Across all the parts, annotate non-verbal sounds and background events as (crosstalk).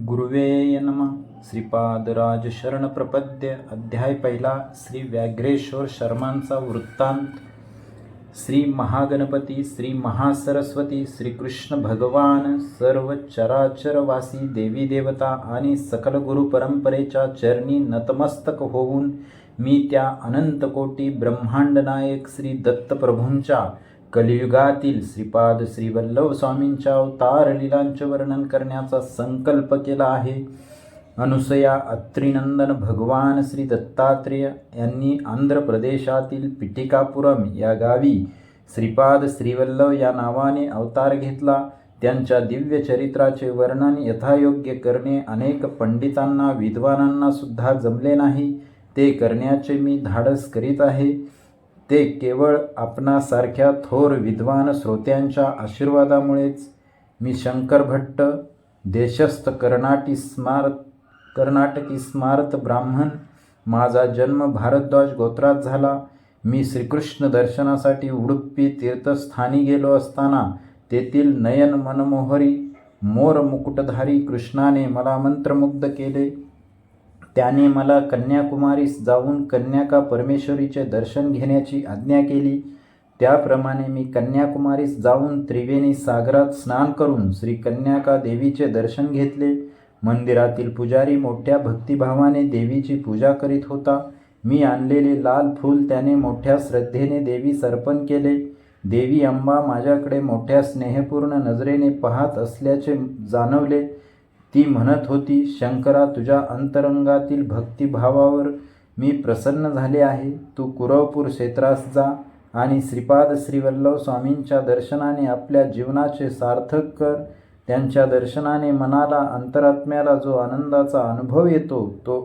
गुरुवे नम। श्रीपादराज शरण प्रपद्य अध्याय पहिला श्री व्याघ्रेश्वर शर्मांचा वृत्तांत। श्री महागणपती श्री महासरस्वती श्रीकृष्ण भगवान सर्व चराचरवासी देवी देवता आणि सकल गुरु परंपरेच्या चरणी नतमस्तक होऊन मी त्या अनंतकोटी ब्रह्मांडनायक ब्रह्मांड नायक श्री दत्तप्रभूंच्या कलियुगातील श्रीपाद श्रीवल्लभ स्वामींच्या अवतार लिलांचे वर्णन करण्याचा संकल्प केला आहे. अनुसया अत्रिनंदन भगवान श्री दत्तात्रेय यांनी आंध्र प्रदेशातील पिटिकापुरम या गावी श्रीपाद श्रीवल्लभ या नावाने अवतार घेतला. त्यांच्या दिव्य चरित्राचे वर्णन यथायोग्य करणे अनेक पंडितांना विद्वानांना सुद्धा जमले नाही. ते करण्याचे मी धाडस करीत आहे. ते केवळ आपणासारख्या थोर विद्वान श्रोत्यांच्या आशीर्वादामुळेच. मी शंकर भट्ट देशस्थ कर्नाटी स्मारत कर्नाटकी स्मारत ब्राह्मण. माझा जन्म भारद्वाज गोत्रात झाला. मी श्रीकृष्ण दर्शनासाठी उडुपी तीर्थस्थानी गेलो असताना तेथील नयन मनमोहरी मोर मुकुटधारी कृष्णाने मला मंत्रमुग्ध केले. त्याने मला कन्याकुमारीस जाऊन कन्याका परमेश्वरीचे दर्शन घेण्याची आज्ञा केली. त्याप्रमाणे मी कन्याकुमारीस जाऊन त्रिवेणी सागरात स्नान करून श्री कन्याका देवीचे दर्शन घेतले. मंदिरातील पुजारी मोठ्या भक्तिभावाने देवीची पूजा करीत होता. मी आणलेले लाल फूल त्याने मोठ्या श्रद्धेने देवी सर्पण केले. देवी अंबा माझ्याकडे मोठ्या स्नेहपूर्ण नजरेने पाहत असल्याचे जाणवले. ती म्हणत होती शंकरा तुझ्या अंतरंगातील भक्तिभावावर मी प्रसन्न झाले आहे. तू कुरवपूर क्षेत्रास जा आणि श्रीपाद श्रीवल्लभ स्वामींच्या दर्शनाने आपल्या जीवनाचे सार्थक कर. त्यांच्या दर्शनाने मनाला अंतरात्म्याला जो आनंदाचा अनुभव येतो तो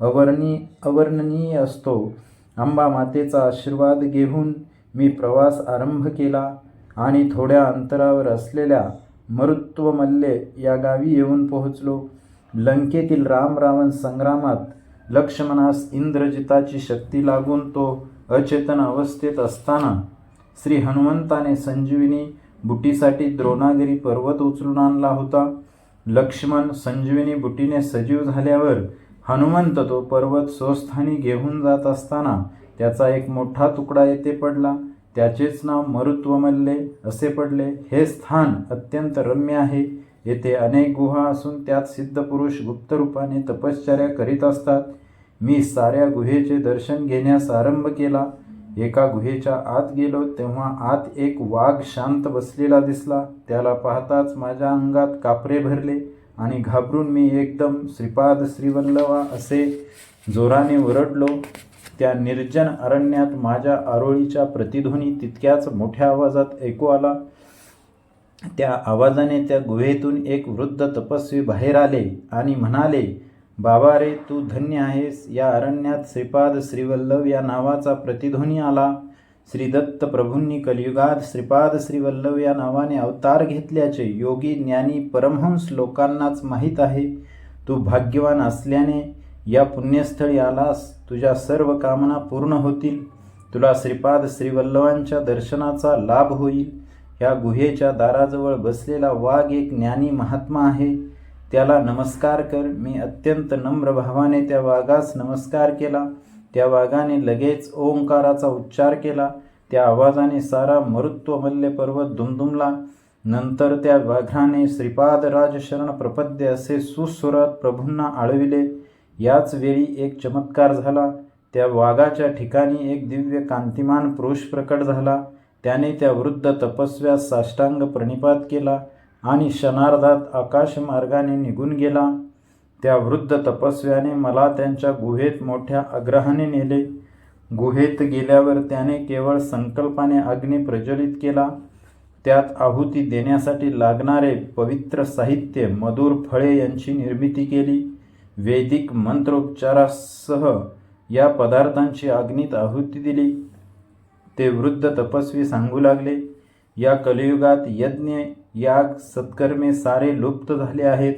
अवर्णी अवर्णनीय असतो. अंबा मातेचा आशीर्वाद घेऊन मी प्रवास आरंभ केला आणि थोड्या अंतरावर असलेल्या मरुत्व मल्ले या गावी येऊन पोहोचलो. लंकेतील राम रावण संग्रामात लक्ष्मणास इंद्रजिताची शक्ती लागून तो अचेतन अवस्थेत असताना श्री हनुमंताने संजीविनी बुटीसाठी द्रोणागिरी पर्वत उचलून आणला होता. लक्ष्मण संजीविनी बुटीने सजीव झाल्यावर हनुमंत तो पर्वत स्वस्थानी घेऊन जात असताना त्याचा एक मोठा तुकडा येथे पडला. त्याचेच नाव मरुत्वमल्ले असे पडले. हे स्थान अत्यंत रम्य आहे. येथे अनेक गुहा असून त्यात सिद्ध पुरुष गुप्त रूपाने तपश्चर्या करीत असतात. मी साऱ्या गुहेचे दर्शन घेण्यास आरंभ केला. एका गुहेच्या आत गेलो तेव्हा आत एक वाघ शांत बसलेला दिसला. त्याला पाहताच माझ्या अंगात कापरे भरले आणि घाबरून मी एकदम श्रीपाद श्रीवल्लवा असे जोराने ओरडलो. त्या निर्जन अरण्यात माझ्या आरोळीच्या प्रतिध्वनी तितक्याच मोठ्या आवाजात ऐकू आला. त्या आवाजाने त्या गुहेतून एक वृद्ध तपस्वी बाहेर आले आणि म्हणाले बाबा रे तू धन्य आहेस. या अरण्यात श्रीपाद श्रीवल्लभ या नावाचा प्रतिध्वनी आला. श्रीदत्त प्रभूंनी कलियुगात श्रीपाद श्रीवल्लभ या नावाने अवतार घेतल्याचे योगी ज्ञानी परमहंस लोकांनाच माहीत आहे. तू भाग्यवान असल्याने या पुण्यस्थळी आलास तुझ्या सर्व कामना पूर्ण होतील. तुला श्रीपाद श्रीवल्लभांच्या दर्शनाचा लाभ होईल. या गुहेच्या दाराजवळ बसलेला वाघ एक ज्ञानी महात्मा आहे. त्याला नमस्कार कर. मी अत्यंत नम्र भावाने त्या वाघास नमस्कार केला. त्या वाघाने लगेच ओंकाराचा उच्चार केला. त्या आवाजाने सारा मरुत्वमल्य पर्वत दुमदुमला. नंतर त्या वाघाने श्रीपाद राजशरण प्रपद्य असे सुस्वरात प्रभूंना आळविले. याच वेळी एक चमत्कार झाला. त्या वाघाच्या ठिकाणी एक दिव्य कांतिमान पुरुष प्रकट झाला. त्याने त्या वृद्ध तपस्व्यास साष्टांग प्रणिपात केला आणि क्षणार्धात आकाशमार्गाने निघून गेला. त्या वृद्ध तपस्व्याने मला त्यांच्या गुहेत मोठ्या आग्रहाने नेले. गुहेत गेल्यावर त्याने केवळ संकल्पाने अग्नी प्रज्वलित केला. त्यात आहुती देण्यासाठी लागणारे पवित्र साहित्य मधुर फळे यांची निर्मिती केली. वैदिक मंत्रोपचारासह या पदार्थांची अग्नीत आहुती दिली. ते वृद्ध तपस्वी सांगू लागले या कलियुगात यज्ञ याग सत्कर्मे सारे लुप्त झाले आहेत.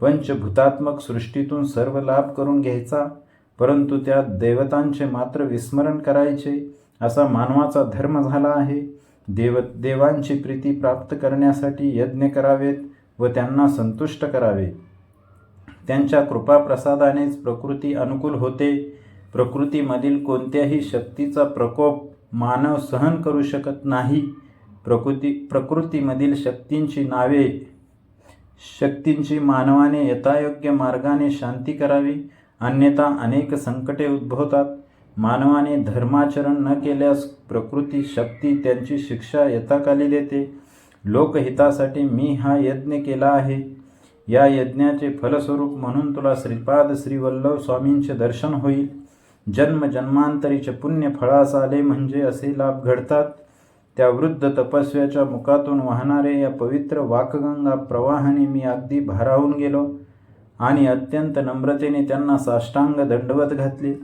पंचभूतात्मक सृष्टीतून सर्व लाभ करून घ्यायचा परंतु त्या देवतांचे मात्र विस्मरण करायचे असा मानवाचा धर्म झाला आहे. देव देवांची प्रीती प्राप्त करण्यासाठी यज्ञ करावेत व त्यांना संतुष्ट करावे त्यांच्या कृपाप्रसादानेच प्रकृती अनुकूल होते. प्रकृतीमधील कोणत्याही शक्तीचा प्रकोप मानव सहन करू शकत नाही. प्रकृती प्रकृतीमधील शक्तींची नावे शक्तींची मानवाने यथायोग्य मार्गाने शांती करावी. अन्यथा अनेक संकटे उद्भवतात. मानवाने धर्माचरण न केल्यास प्रकृती शक्ती त्यांची शिक्षा यथाकाली देते. लोकहितासाठी मी हा यज्ञ केला आहे. या यज्ञाचे फलस्वरूप म्हणून तुला श्रीपाद श्रीवल्लभ स्वामींचे दर्शन होईल. जन्म जन्मांतरीचे पुण्य फळास आले म्हणजे असे लाभ घडतात. त्या वृद्ध तपस्व्याच्या मुखातून वाहणारे या पवित्र वाकगंगा प्रवाहाने मी अगदी भारावून गेलो आणि अत्यंत नम्रतेने त्यांना साष्टांग दंडवत घातले.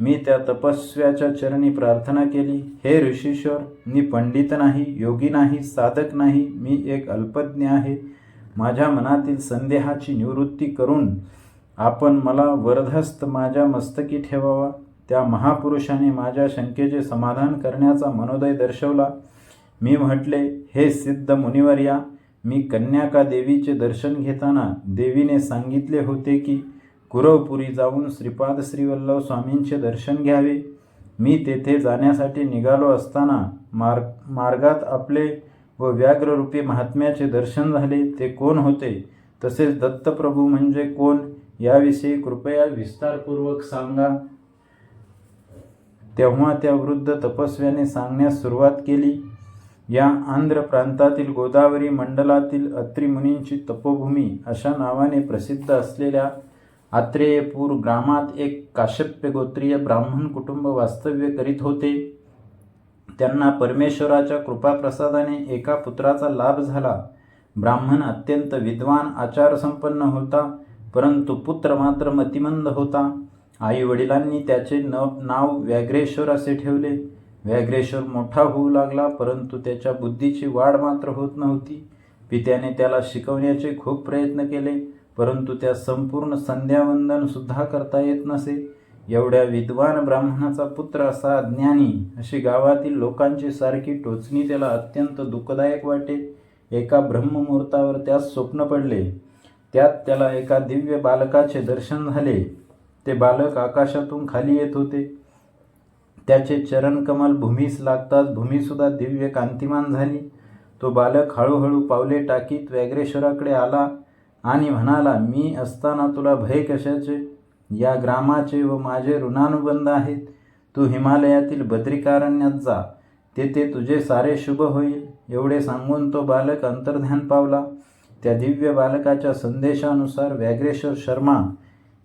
मी त्या तपस्व्याच्या चरणी प्रार्थना केली हे ऋषीश्वर मी पंडित नाही योगी नाही साधक नाही मी एक अल्पज्ञ आहे. माझ्या मनातील संदेहाची निवृत्ती करून आपण मला वरधस्त माझ्या मस्तकी ठेवावा. त्या महापुरुषाने माझ्या शंकेचे समाधान करण्याचा मनोदय दर्शवला. मी म्हटले हे सिद्ध मुनिवर्या मी कन्याका देवीचे दर्शन घेताना देवीने सांगितले होते की कुरवपुरी जाऊन श्रीपाद श्रीवल्लभ स्वामींचे दर्शन घ्यावे. मी तेथे जाण्यासाठी निघालो असताना मार्ग मार्गात आपले व व्याघ्ररूपी महात्म्याचे दर्शन झाले ते कोण होते? तसेच दत्तप्रभू म्हणजे कोण? याविषयी कृपया विस्तारपूर्वक सांगा. तेव्हा त्या वृद्ध तपस्व्याने सांगण्यास सुरुवात केली. या आंध्र प्रांतातील गोदावरी मंडलातील अत्रिमुनींची तपोभूमी अशा नावाने प्रसिद्ध असलेल्या आत्रेयपूर ग्रामात एक काश्यप्य गोत्रीय ब्राह्मण कुटुंब वास्तव्य करीत होते. त्यांना परमेश्वराच्या कृपाप्रसादाने एका पुत्राचा लाभ झाला. ब्राह्मण अत्यंत विद्वान आचारसंपन्न होता परंतु पुत्र मात्र मतिमंद होता. आई वडिलांनी त्याचे न नाव व्याघ्रेश्वर असे ठेवले. व्याघ्रेश्वर मोठा होऊ लागला परंतु त्याच्या बुद्धीची वाढ मात्र होत नव्हती. पित्याने त्याला शिकवण्याचे खूप प्रयत्न केले परंतु त्या संपूर्ण संध्यावंदनसुद्धा करता येत नसे. एवढ्या विद्वान ब्राह्मणाचा पुत्र असा ज्ञानी अशी गावातील लोकांची सारखी टोचणी त्याला अत्यंत दुःखदायक वाटे. एका ब्रह्ममुहूर्तावर त्यास स्वप्न पडले. त्यात त्याला एका दिव्य बालकाचे दर्शन झाले. ते बालक आकाशातून खाली येत होते. त्याचे चरणकमल भूमीस लागताच भूमीसुद्धा दिव्य कांतिमान झाली. तो बालक हळूहळू पावले टाकीत व्याघ्रेश्वराकडे आला आणि म्हणाला मी असताना तुला भय कशाचे? या ग्रामाचे व माझे ऋणानुबंध आहेत. तू हिमालयातील बद्रिकारण्यात जा. तेथे तुझे सारे शुभ होईल. एवढे सांगून तो बालक अंतर्ध्यान पावला. त्या दिव्य बालकाच्या संदेशानुसार व्याघ्रेश्वर शर्मा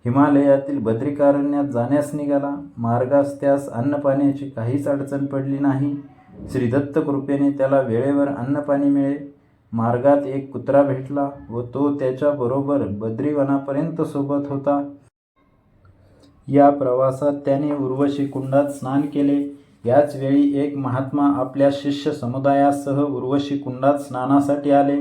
हिमालयातील बद्रिकारण्यात जाण्यास निघाला. मार्गास त्यास अन्नपाण्याची काहीच अडचण पडली नाही. श्री दत्त कृपेने त्याला वेळेवर अन्नपाणी मिळे. मार्गात एक कुत्रा भेटला व तो त्याच्याबरोबर बद्रीवनापर्यंत सोबत होता. या प्रवासात त्याने उर्वशी कुंडात स्नान केले. याच वेळी एक महात्मा आपल्या शिष्य समुदायासह उर्वशी कुंडात स्नानासाठी आले.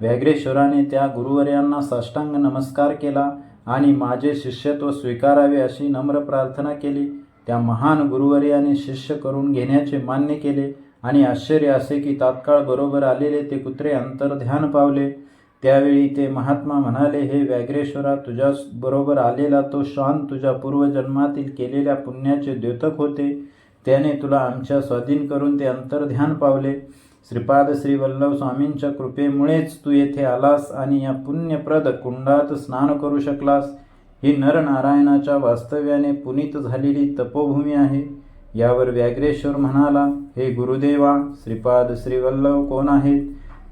व्याघ्रेश्वराने त्या गुरुवर्यांना साष्टांग नमस्कार केला आणि माझे शिष्यत्व स्वीकारावे अशी नम्र प्रार्थना केली. त्या महान गुरुवर्याने शिष्य करून घेण्याचे मान्य केले आणि आश्चर्य असे की तात्काळ बरोबर आलेले ते कुत्रे अंतर्ध्यान पावले. त्यावेळी ते महात्मा म्हणाले हे व्याघ्रेश्वरा तुझ्या बरोबर आलेला तो श्वान तुझ्या पूर्वजन्मातील केलेल्या पुण्याचे द्योतक होते. त्याने तुला आमच्या स्वाधीन करून ते अंतर्ध्यान पावले. श्रीपाद श्री वल्लभ स्वामींच्या कृपेमुळेच तू येथे आलास आणि या पुण्यप्रद कुंडात स्नान करू शकलास. ही नरनारायणाच्या वास्तव्याने पुनीत झालेली तपोभूमी आहे. यावर व्याघ्रेश्वर म्हणाला हे गुरुदेवा श्रीपाद श्रीवल्लभ कोण आहेत?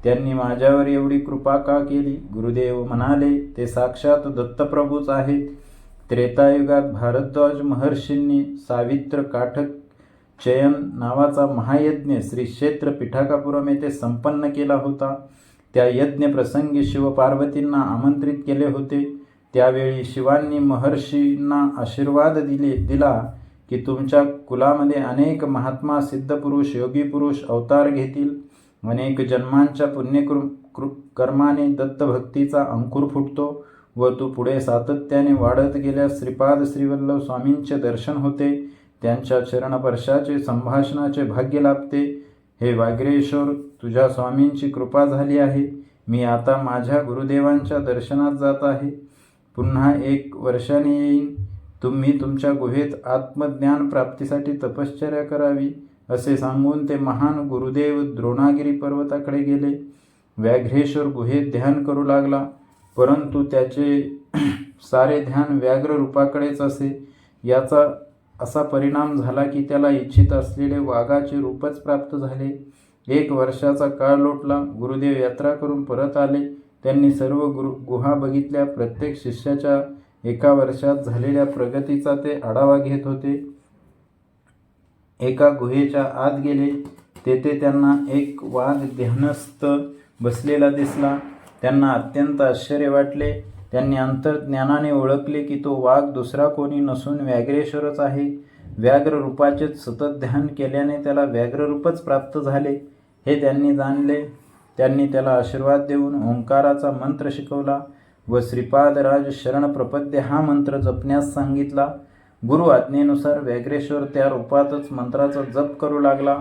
त्यांनी माझ्यावर एवढी कृपा का केली? गुरुदेव म्हणाले ते साक्षात दत्तप्रभूच आहेत. त्रेतायुगात भारद्वाज महर्षींनी सावित्र काठक चयन नावाचा महायज्ञ श्री क्षेत्र पिठाकापुरम येथे संपन्न केला होता. त्या यज्ञ प्रसंगी शिवपार्वतींना आमंत्रित केले होते. त्यावेळी शिवांनी महर्षींना आशीर्वाद दिले दिला की तुमच्या कुलामध्ये अनेक महात्मा सिद्धपुरुष योगी पुरुष अवतार घेतील. अनेक जन्मांच्या पुण्यकृ कृ कर्माने दत्तभक्तीचा अंकुर फुटतो व तू पुढे सातत्याने वाढत गेल्यास श्रीपाद श्रीवल्लभ स्वामींचे दर्शन होते त्यांच्या चरणपर्शाचे संभाषणाचे भाग्य लाभते. हे वाग्रेश्वर तुझ्या स्वामींची कृपा झाली आहे. मी आता माझ्या गुरुदेवांच्या दर्शनात जात आहे. पुन्हा एक वर्षाने येईन. तुम्ही तुमच्या गुहेत आत्मज्ञान प्राप्तीसाठी तपश्चर्या करावी. असे सांगून ते महान गुरुदेव द्रोणागिरी पर्वताकडे गेले. व्याघ्रेश्वर गुहेत ध्यान करू लागला परंतु त्याचे (clears throat) सारे ध्यान व्याघ्र रूपाकडेच असे. याचा असा परिणाम झाला की त्याला इच्छित असलेले वाघाचे रूपच प्राप्त झाले. एक वर्षाचा काळ लोटला. गुरुदेव यात्रा करून परत आले. त्यांनी सर्व गुरु गुहा बघितल्या. प्रत्येक शिष्याच्या एका वर्षात झालेल्या प्रगतीचा ते आढावा घेत होते. एका गुहेच्या आत गेले. तेथे त्यांना एक वाघ ध्यानस्थ बसलेला दिसला. त्यांना अत्यंत आश्चर्य वाटले. त्यांनी अंतर्ज्ञानाने ओळखले की तो वाघ दुसरा कोणी नसून व्याघ्रेश्वरच आहे. व्याघ्र रूपाचेच सतत ध्यान केल्याने त्याला व्याघ्ररूपच प्राप्त झाले. हे त्यांनी जाणले. त्यांनी त्याला आशीर्वाद देऊन ओंकाराचा मंत्र शिकवला व श्रीपादराज शरण प्रपद्य हा मंत्र जपण्यास सांगितला. गुरु आज्ञेनुसार व्याघ्रेश्वर त्या रूपातच मंत्राचा जप करू लागला.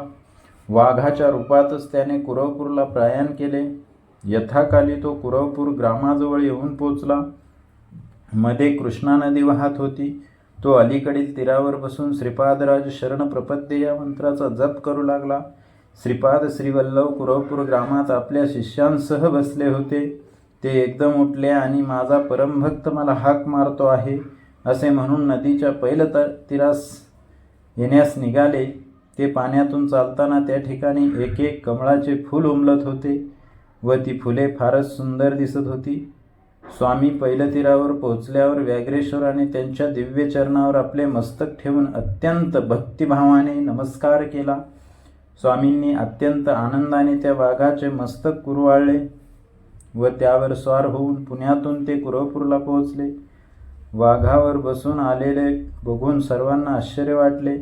वाघाच्या रूपातच त्याने कुरवपूरला प्रयाण केले. यथाकाली तो कुरवपूर ग्रामाजवळ येऊन पोचला. मध्ये कृष्णा नदी वाहत होती. तो अलीकडील तीरावर बसून श्रीपादराज शरण प्रपद्य या मंत्राचा जप करू लागला. श्रीपाद श्रीवल्लभ कुरवपूर ग्रामात आपल्या शिष्यांसह बसले होते. ते एकदम उठले आणि माझा परमभक्त मला हाक मारतो आहे. असे म्हणून नदीच्या पहिलं त तीरास येण्यास निघाले. ते पाण्यातून चालताना त्या ठिकाणी एक एक कमळाचे फूल उमलत होते व ती फुले फारच सुंदर दिसत होती. स्वामी पहिलं तीरावर पोचल्यावर व्याघ्रेश्वराने त्यांच्या दिव्य चरणावर आपले मस्तक ठेवून अत्यंत भक्तिभावाने नमस्कार केला. स्वामींनी अत्यंत आनंदाने त्या वाघाचे मस्तक कुरवाळले व त्यावर स्वार होऊन पुण्यातून ते कुरवपूरला पोहोचले. वाघावर बसून आलेले बघून सर्वांना आश्चर्य वाटले.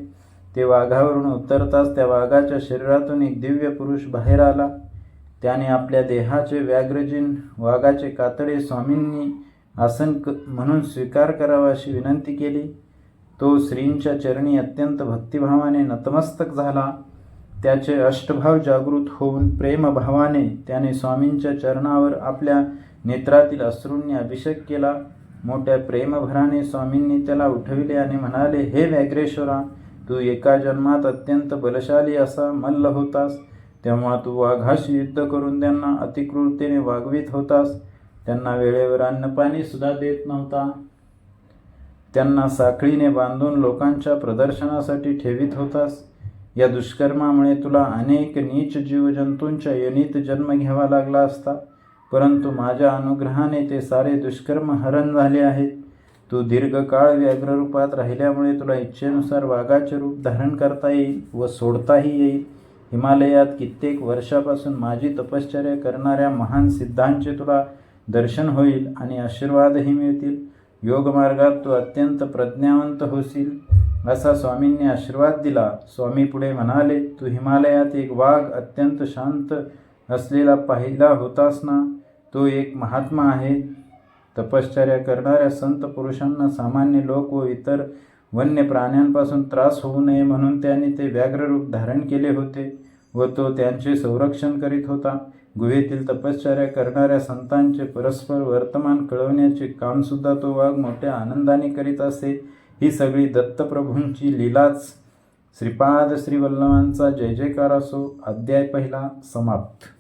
ते वाघावरून उतरताच त्या वाघाच्या शरीरातून एक दिव्य पुरुष बाहेर आला. त्याने आपल्या देहाचे व्याघ्रजीन वाघाचे कातडे स्वामींनी आसन क म्हणून स्वीकार करावा अशी विनंती केली. तो श्रींच्या चरणी अत्यंत भक्तिभावाने नतमस्तक झाला. त्याचे अष्टभाव जागृत होऊन प्रेमभावाने त्याने स्वामींच्या चरणावर आपल्या नेत्रातील अश्रूंनी अभिषेक केला. मोठ्या प्रेमभराने स्वामींनी त्याला उठविले आणि म्हणाले हे व्याघ्रेश्वरा तू एका जन्मात अत्यंत बलशाली असा मल्ल होतास. तेव्हा तू वाघाशी युद्ध करून त्यांना अतिक्रूरतेने वागवित होतास. त्यांना वेळेवर अन्नपाणी सुद्धा देत नव्हता. त्यांना साखळीने बांधून लोकांच्या प्रदर्शनासाठी ठेवित होतास. या दुष्कर्मामुळे तुला अनेक नीच जीवजंतूंच्या योनीत जन्म घ्यावा लागला असता. परंतु माझ्या अनुग्रहाने ते सारे दुष्कर्म हरण झाले आहेत. तू दीर्घकाळ व्याघ्ररूपात राहिल्यामुळे तुला इच्छेनुसार वाघाचे रूप धारण करता येईल व सोडताही येईल. हिमालयात कित्येक वर्षापासून माझी तपश्चर्या करणाऱ्या महान सिद्धांचे तुला दर्शन होईल आणि आशीर्वादही मिळतील. योगमार्गात तू अत्यंत प्रज्ञावंत होशील. असा स्वामींनी आशीर्वाद दिला. स्वामी पुढे म्हणाले तू हिमालयात एक वाघ अत्यंत शांत असलेला पाहिला होतास ना? तो एक महात्मा आहे. तपश्चर्या करणाऱ्या संत पुरुषांना सामान्य लोक व इतर वन्य प्राण्यांपासून त्रास होऊ नये म्हणून त्यांनी ते व्याघ्ररूप धारण केले होते व तो त्यांचे संरक्षण करीत होता. गुहेतील तपश्चर्या करणाऱ्या संतांचे परस्पर वर्तमान कळवण्याचे कामसुद्धा तो वाघ मोठ्या आनंदाने करीत असे. ही सगळी दत्तप्रभूंची लीलाच. श्रीपाद श्रीवल्लभांचा जय जयकार असो. अध्याय पहिला समाप्त.